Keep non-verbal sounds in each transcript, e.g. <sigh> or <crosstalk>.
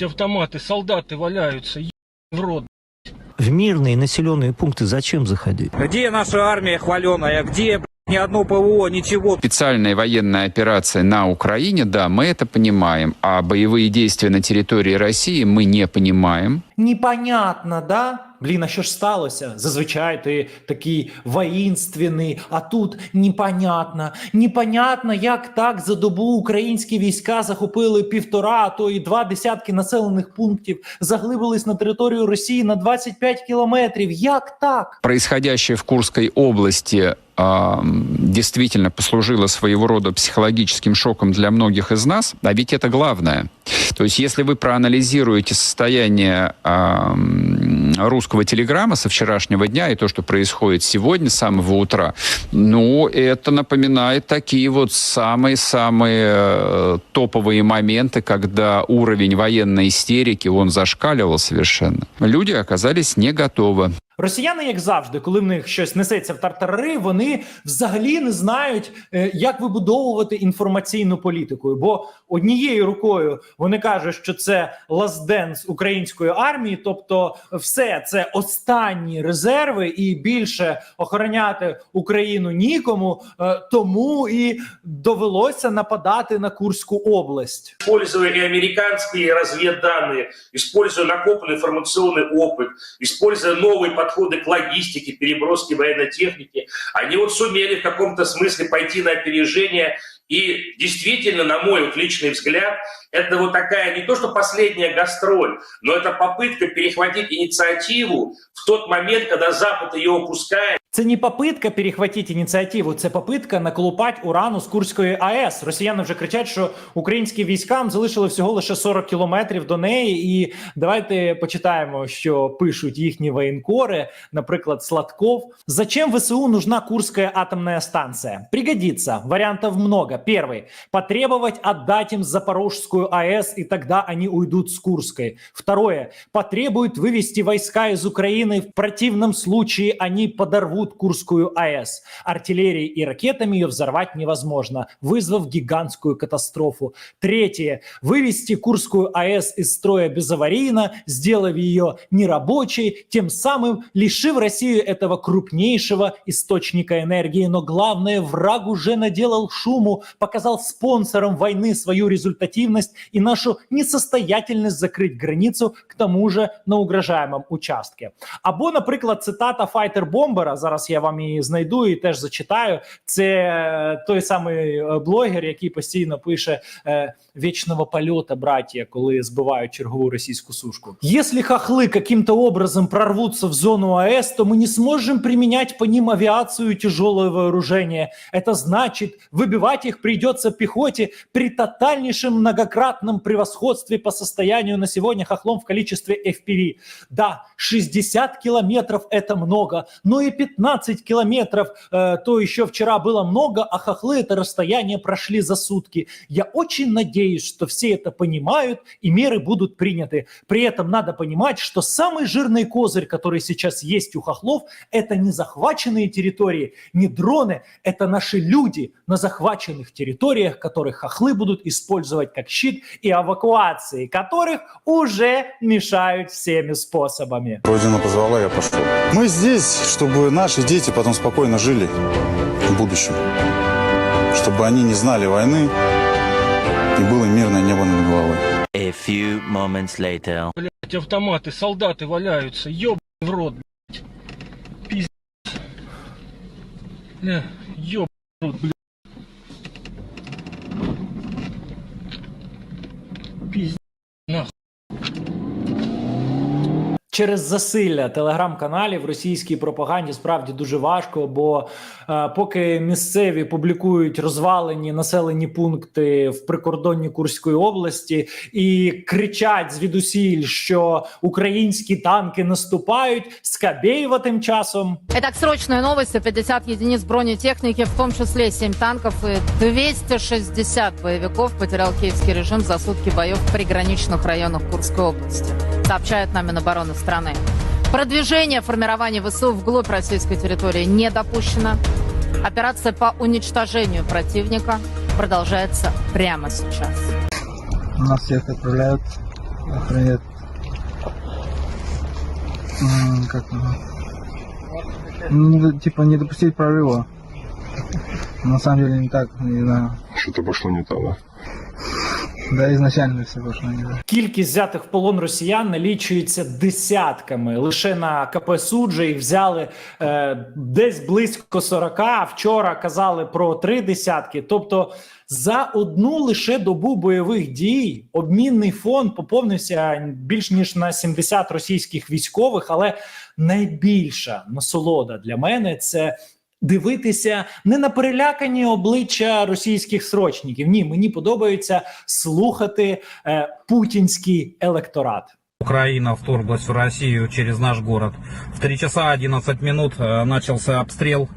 автоматы, солдаты валяются, еб в рот. В мирные населенные пункты зачем заходить? Где наша армия хваленая? Где блядь, ни одно ПВО, ничего? Специальная военная операция на Украине, да, мы это понимаем, а боевые действия на территории России мы не понимаем. Непонятно, да? Блін, а що ж сталося? Зазвичай ти такий воїнственний, а тут непонятно. Непонятно, як так за добу українські війська захопили півтора, а то і два десятки населених пунктів, заглибились на територію Росії на 25 кілометрів. Як так? Происходящее в Курской области а, действительно послужило своего рода психологическим шоком для многих из нас, а ведь это главное. То есть, если вы проанализируете состояние русского телеграмма со вчерашнего дня и то, что происходит сегодня с самого утра, ну, это напоминает такие вот самые-самые э, топовые моменты, когда уровень военной истерики, он зашкаливал совершенно. Люди оказались не готовы. Росіяни, як завжди, коли в них щось несеться в тартарари, вони взагалі не знають, е, як вибудовувати інформаційну політику. Бо однією рукою вони кажуть, що це лазденс української армії, тобто все це останні резерви, і більше охороняти Україну нікому. Е, Тому і довелося нападати на Курську область. используя и американские разведданные, используя накопленный информационный опыт, используя новые подходы к логистике, переброске военной техники, они вот сумели в каком-то смысле пойти на опережение. И действительно, на мой вот личный взгляд, это вот такая не то что последняя гастроль, но это попытка перехватить инициативу в тот момент, когда Запад ее упускает. Це не попитка перехватити ініціативу, це попитка наколупати урану з Курської АЕС. Росіяни вже кричать, що українські військам залишили всього лише 40 кілометрів до неї. І давайте почитаємо, що пишуть їхні воєнкори, наприклад, Сладков. Зачем ВСУ нужна Курская атомная станция? Пригодится. Вариантов много. Первый. Потребовать отдать им Запорожскую АЭС, и тогда они уйдут с Курской. Второе. Потребует вывести войска из Украины. В противном случае они подорвут Курскую АЭС. Артиллерией и ракетами ее взорвать невозможно, вызвав гигантскую катастрофу. Третье. Вывести Курскую АЭС из строя безаварийно, сделав ее нерабочей, тем самым лишив Россию этого крупнейшего источника энергии. Но главное, враг уже наделал шуму, показал спонсорам войны свою результативность и нашу несостоятельность закрыть границу, к тому же на угрожаемом участке. Або, наприклад, цитата Файтер Бомбера. Зараз я вам її знайду і теж зачитаю. Це е, той самий е, блогер, який постійно пише е, вічного польота, братья, коли збивають чергову російську сушку. Если хохлы каким-то образом прорвутся в зону АЭС, то мы не сможем применять по ним авиацию и тяжелое вооружение. Это значит, выбивать их придется пехоте при тотальнейшем многократном превосходстве по состоянию на сегодня хохлом в количестве FPV. Да, 60 километров это много, но и 15 километров э, то еще вчера было много, а хохлы это расстояние прошли за сутки. Я очень надеюсь, что все это понимают и меры будут приняты. При этом надо понимать, что самый жирный козырь, который сейчас есть у хохлов, это не захваченные территории, не дроны, это наши люди на захваченных территориях, которых хохлы будут использовать как щит и эвакуации которых уже мешают всеми способами. Родина позвала, я пошел. Мы здесь, чтобы наши дети потом спокойно жили в будущем. Чтобы они не знали войны и было мирное небо над головой. A few moments later. Блять, автоматы, солдаты валяются, еб в рот, блять. Пиздец. Бля, еб в рот, блядь. Через засилля телеграм-каналів російській пропаганді справді дуже важко, бо е, поки місцеві публікують розвалені населені пункти в прикордонні Курської області і кричать звідусіль, що українські танки наступають, Скабєєва тим часом Итак, срочные новости. 50 единиц бронетехники, в том числе 7 танков и 260 боевиков потерял киевский режим за сутки боев в приграничных районах Курской области, сообщает нам Минобороны страны. Продвижение формирования ВСУ вглубь российской территории не допущено. Операция по уничтожению противника продолжается прямо сейчас. Нас всех отправляют Охранять. М, Как? Ну, типа не допустить прорыва. На самом деле не так, не знаю. Что-то пошло не так, да? Да, изначально все пошло не. Кількість взятих в полон росіян налічується десятками. Лише на КП суджа їх взяли е, десь близько 40, а Вчора казали про три десятки. Тобто за одну лише добу бойових дій обмінний фонд поповнився більш ніж на 70 російських військових. Але найбільша насолода для мене це. Дивитися не на перелякані обличчя російських срочників. Ні, мені подобається слухати е, путінський електорат. Украина вторглась в Россию через наш город. В 3 часа 11 минут э, начался обстрел.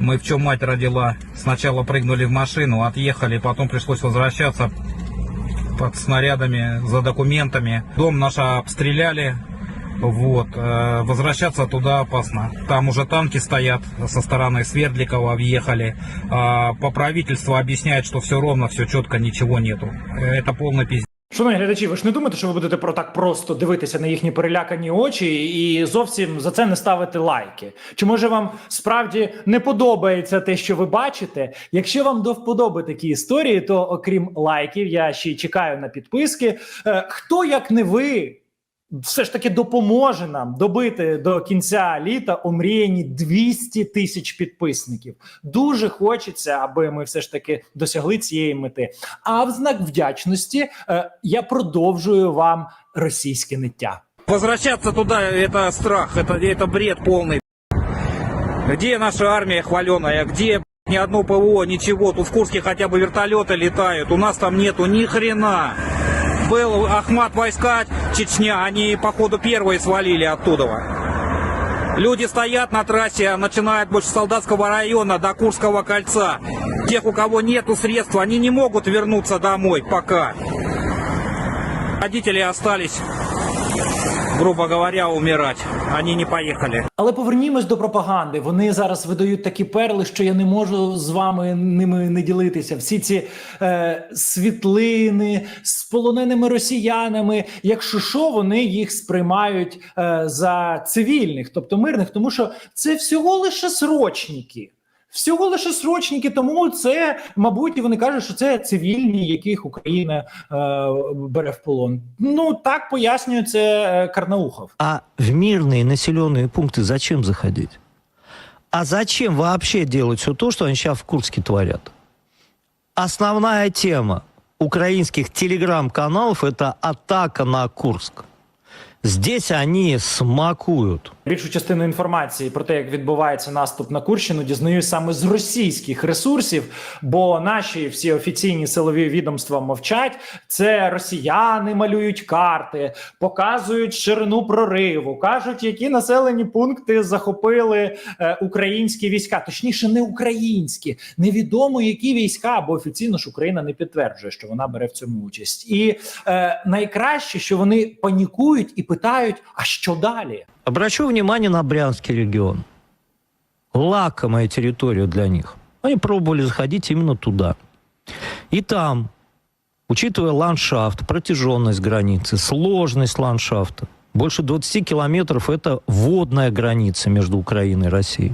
Мы в чем мать родила. Сначала прыгнули в машину, отъехали, потом пришлось возвращаться под снарядами за документами. Дом наш обстреляли. Вот. э, Возвращаться туда опасно. Там уже танки стоят со стороны Свердликова, въехали. А По правительству объясняют, что все ровно, все четко, ничего нету. Э, Это полный пиздец. Шановні глядачі, ви ж не думаєте, що ви будете про так просто дивитися на їхні перелякані очі і зовсім за це не ставити лайки? Чи може вам справді не подобається те, що ви бачите? Якщо вам до вподоби такі історії, то окрім лайків, я ще й чекаю на підписки. Е, Хто як не ви? Все ж таки допоможе нам добити до кінця літа омріяні 200 тисяч підписників. Дуже хочеться, аби ми все ж таки досягли цієї мети. А в знак вдячності е, я продовжую вам російське ниття. Возвращаться туда это страх, это, это бред полный. Где наша армия хваленая? Где ни одно ПВО, ничего? Тут в Курске хотя бы вертолеты летают. У нас там нету ни хрена. Был Ахмат войска Чечня, они походу первые свалили оттуда. Люди стоят на трассе, начиная больше солдатского района до Курского кольца. Тех, у кого нету средств, они не могут вернуться домой пока. Родители остались, грубо говоря, умирать. Они не поехали. Але повернімось до пропаганди. Вони зараз видають такі перли, що я не можу з вами ними не ділитися. Всі ці е, світлини з полоненими росіянами. Якщо що, вони їх сприймають е, за цивільних, тобто мирних, тому що це всього лише срочники. Всього лише срочники, тому це, мабуть, і вони кажуть, що це цивільні, яких Україна е, бере в полон. Ну так пояснює це е, Карнаухов. А в мирные населенные пункты зачем заходить? А зачем вообще делать все то, что они сейчас в Курске творят? Основная тема украинских телеграм-каналов – это атака на Курск. Здесь они смакуют. Більшу частину інформації про те, як відбувається наступ на Курщину, дізнаюсь саме з російських ресурсів, бо наші всі офіційні силові відомства мовчать. Це росіяни малюють карти, показують ширину прориву, кажуть, які населені пункти захопили е, українські війська, точніше, не українські, невідомо які війська, бо офіційно ж Україна не підтверджує, що вона бере в цьому участь. І е, найкраще, що вони панікують і питають: а що далі? Обращу внимание на Брянский регион. Лакомая территория для них. Они пробовали заходить именно туда. И там, учитывая ландшафт, протяженность границы, сложность ландшафта, больше 20 километров – это водная граница между Украиной и Россией.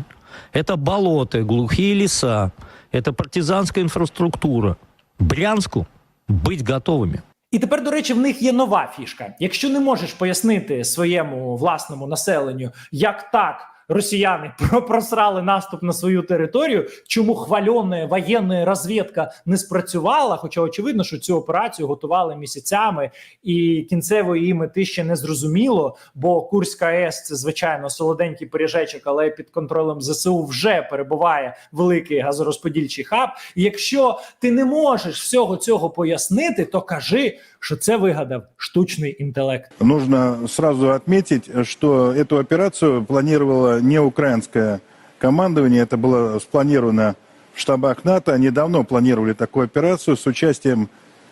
Это болота, глухие леса, это партизанская инфраструктура. Брянску быть готовыми. І тепер, до речі, в них є нова фішка. Якщо не можеш пояснити своєму власному населенню, як так росіяни про- <laughs> просрали наступ на свою територію, чому хвальона воєнна розвідка не спрацювала? Хоча очевидно, що цю операцію готували місяцями, і кінцевої її мети ще не зрозуміло. Бо Курська АЕС це звичайно солоденький пиріжечок, але під контролем ЗСУ вже перебуває великий газорозподільчий хаб. Якщо ти не можеш всього цього пояснити, то кажи, що це вигадав штучний інтелект. Нужно сразу отметить, что эту операцию планировало не украинское командование, это было спланировано в штабах НАТО. Они давно планировали такую операцию с участием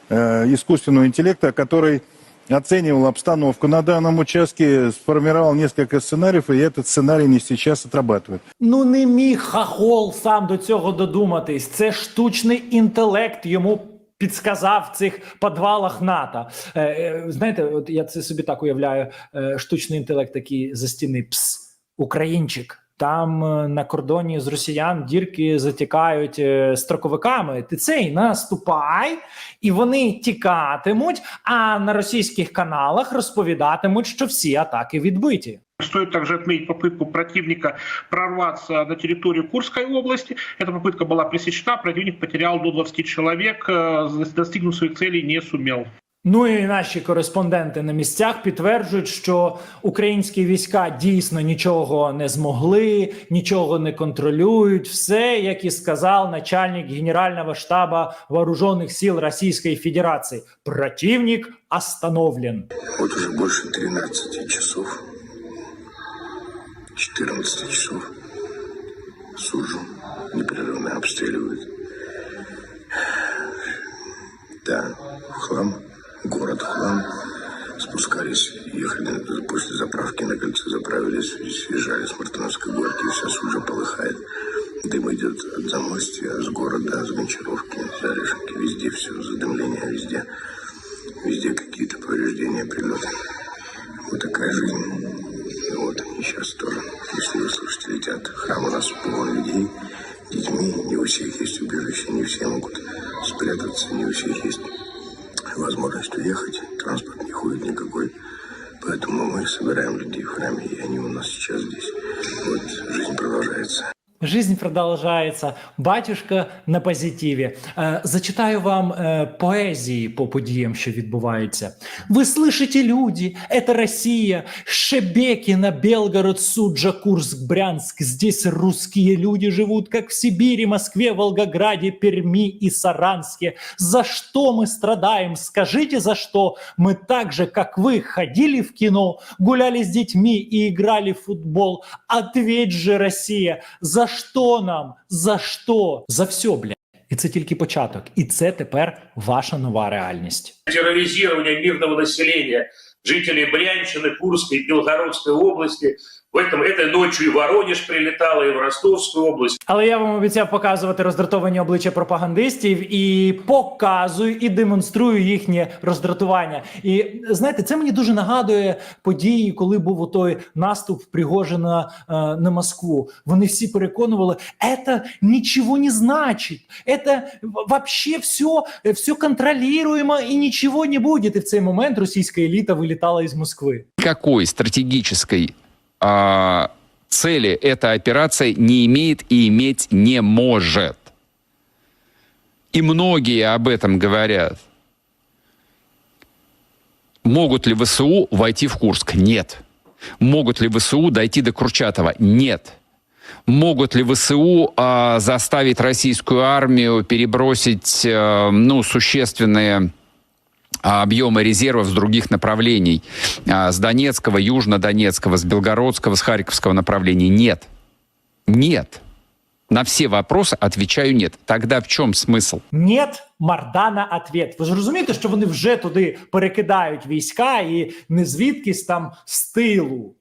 э, искусственного интеллекта, который оценивал обстановку на данном участке, сформировал несколько сценариев, и этот сценарий не сейчас отрабатывает. Ну не міг хахол сам до цього додуматись. Це штучний інтелект йому підсказав в цих підвалах НАТО. Е, е, знаєте, от я це собі так уявляю: е, штучний інтелект такий за стіни пс, українчик. Там е, на кордоні з росіян дірки затікають е, строковиками. Ти цей наступай, і вони тікатимуть. А на російських каналах розповідатимуть, що всі атаки відбиті. Стоит также отметить попытку противника прорваться на территорию Курской области. Эта попытка была пресечена, противник потерял до 20 человек, э, достигнуть своих целей не сумел. Ну і наші кореспонденти на місцях підтверджують, що українські війська дійсно нічого не змогли, нічого не контролюють. Все, як і сказав начальник Генерального штаба вооружених сил Російської Федерації. Противник остановлен. Вот уже больше 13 часов, 14 часов сужу, непрерывно обстреливают. Хлам. Спускались, ехали после заправки на кольце, заправились, съезжали с Мартыновской горки, вся сужа полыхает. Дым идет от замостья, с города, с Гончаровки, с Орешки, везде все, задымление везде. Везде какие-то повреждения, прилеты. Вот такая жизнь. Жизнь продовжується. Батюшка на позитиві. Е, зачитаю вам е, поезії по подіям, що відбуваються. Ви слышите, люди, это Россия, Шебекино, Белгород, Суджа, Курск, Брянск. Здесь русские люди живут, как в Сибири, Москве, Волгограде, Перми и Саранске. За что мы страдаем? Скажите, за что? Мы так же, как вы, ходили в кино, гуляли с детьми и играли в футбол. Ответь же, Россия, за що нам? За що? За все, блядь. І це тільки початок. І це тепер ваша нова реальність. Тероризування мирного населення, жителів Брянщини, Курської, Білгородської области. В этом, этой ночью и в Воронеж прилетало, и в Ростовскую область. Але я вам обіцяв показувати роздратовані обличчя пропагандистів і показую і демонструю їхнє роздратування. І знаєте, це мені дуже нагадує події, коли був той наступ Пригожина е, на Москву. Вони всі переконували, це нічого не значить, це вообще все, все контролюємо і нічого не буде. І в цей момент російська еліта вилітала із Москви. Какой стратегической а, цели эта операция не имеет и иметь не может. И многие об этом говорят. Могут ли ВСУ войти в Курск? Нет. Могут ли ВСУ дойти до Курчатова? Нет. Могут ли ВСУ а, заставить российскую армию перебросить а, ну, существенные объемы резервов с других направлений, а, с Донецкого, Южно-Донецкого, с Белгородского, с Харьковского направлений. Нет. Нет. На все вопросы отвечаю нет. Тогда в чем смысл? Нет, Мардана ответ. Ви ж розумієте, що вони вже туди перекидають війська і не звідкись там з тилу.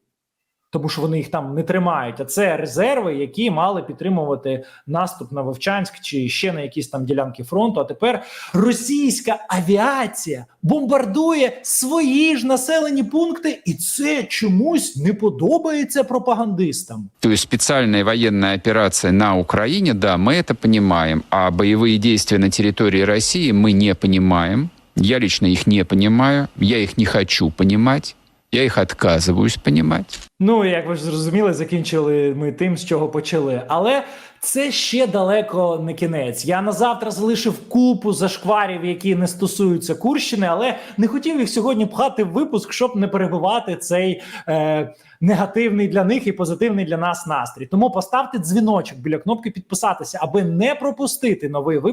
Тому що вони їх там не тримають, а це резерви, які мали підтримувати наступ на Вовчанськ чи ще на якісь там ділянки фронту. А тепер російська авіація бомбардує свої ж населені пункти, і це чомусь не подобається пропагандистам. То есть специальная военная операция на Украине, да, мы это понимаем. А боевые действия на территории России мы не понимаем. Я лично их не понимаю. Я их не хочу понимать. Я их отказываюсь понимать. Ну, як ви ж зрозуміли, закінчили ми тим, з чого почали. Але це ще далеко не кінець. Я на завтра залишив купу зашкварів, які не стосуються Курщини, але не хотів їх сьогодні пхати в випуск, щоб не перебивати цей е, негативний для них і позитивний для нас настрій. Тому поставте дзвіночок біля кнопки підписатися, аби не пропустити новий випуск.